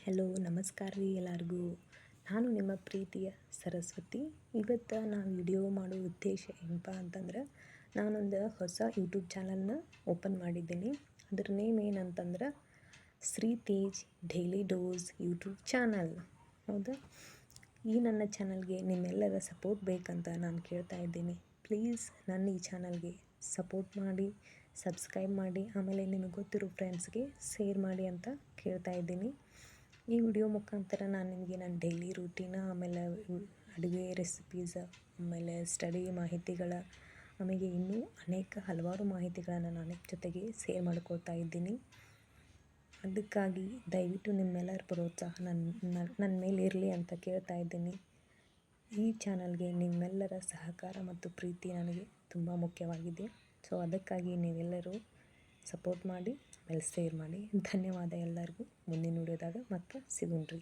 Hello, ನಮಸ್ಕಾರ ರೀ ಎಲ್ಲರಿಗೂ. ನಾನು ನಿಮ್ಮ ಪ್ರೀತಿಯ ಸರಸ್ವತಿ. ಇವತ್ತು ನಾನು ವಿಡಿಯೋ ಮಾಡೋ ಉದ್ದೇಶ ಏನಪ್ಪ ಅಂತಂದ್ರೆ, ನಾನೊಂದು ಹೊಸ ಯೂಟ್ಯೂಬ್ ಚಾನಲ್ನ ಓಪನ್ ಮಾಡಿದ್ದೀನಿ. ಅದ್ರ ನೇಮ್ ಏನಂತಂದ್ರೆ, Shri Tej daily dose YouTube channel. ಹೌದಾ? ಈ ನನ್ನ ಚಾನಲ್ಗೆ ನಿಮ್ಮೆಲ್ಲರ ಸಪೋರ್ಟ್ ಬೇಕಂತ ನಾನು ಕೇಳ್ತಾ ಇದ್ದೀನಿ. ಪ್ಲೀಸ್ ನನ್ನ ಈ ಚಾನಲ್ಗೆ ಸಪೋರ್ಟ್ ಮಾಡಿ, ಸಬ್ಸ್ಕ್ರೈಬ್ ಮಾಡಿ, ಆಮೇಲೆ ನಿಮಗೆ ಗೊತ್ತಿರೋ ಫ್ರೆಂಡ್ಸ್ಗೆ ಶೇರ್ ಮಾಡಿ ಅಂತ ಕೇಳ್ತಾ ಇದ್ದೀನಿ. ಈ ವಿಡಿಯೋ ಮುಖಾಂತರ ನಾನು ನಿಮಗೆ ನನ್ನ ಡೈಲಿ ರೂಟೀನ ಆಮೇಲೆ ಅಡುಗೆ ರೆಸಿಪೀಸ್ ಆಮೇಲೆ ಸ್ಟಡಿ ಮಾಹಿತಿಗಳ ಆಮೇಲೆ ಇನ್ನೂ ಅನೇಕ ಹಲವಾರು ಮಾಹಿತಿಗಳನ್ನು ನಾನು ಜೊತೆಗೆ ಶೇರ್ ಮಾಡ್ಕೊಳ್ತಾ ಇದ್ದೀನಿ. ಅದಕ್ಕಾಗಿ ದಯವಿಟ್ಟು ನಿಮ್ಮೆಲ್ಲರ ಪ್ರೋತ್ಸಾಹ ನನ್ನ ನನ್ನ ಮೇಲೆ ಇರಲಿ ಅಂತ ಕೇಳ್ತಾ ಇದ್ದೀನಿ. ಈ ಚಾನಲ್ಗೆ ನಿಮ್ಮೆಲ್ಲರ ಸಹಕಾರ ಮತ್ತು ಪ್ರೀತಿ ನನಗೆ ತುಂಬ ಮುಖ್ಯವಾಗಿದೆ. ಸೊ ಅದಕ್ಕಾಗಿ ನೀವೆಲ್ಲರೂ ಸಪೋರ್ಟ್ ಮಾಡಿ ಆಮೇಲೆ ಶೇರ್ ಮಾಡಿ ಧನ್ಯವಾದ ಎಲ್ಲರಿಗೂ ಮುಂದಿನ ವಿಡಿಯೋದಾಗ ಮತ್ತೆ ಸಿಗೋಣ್ರಿ.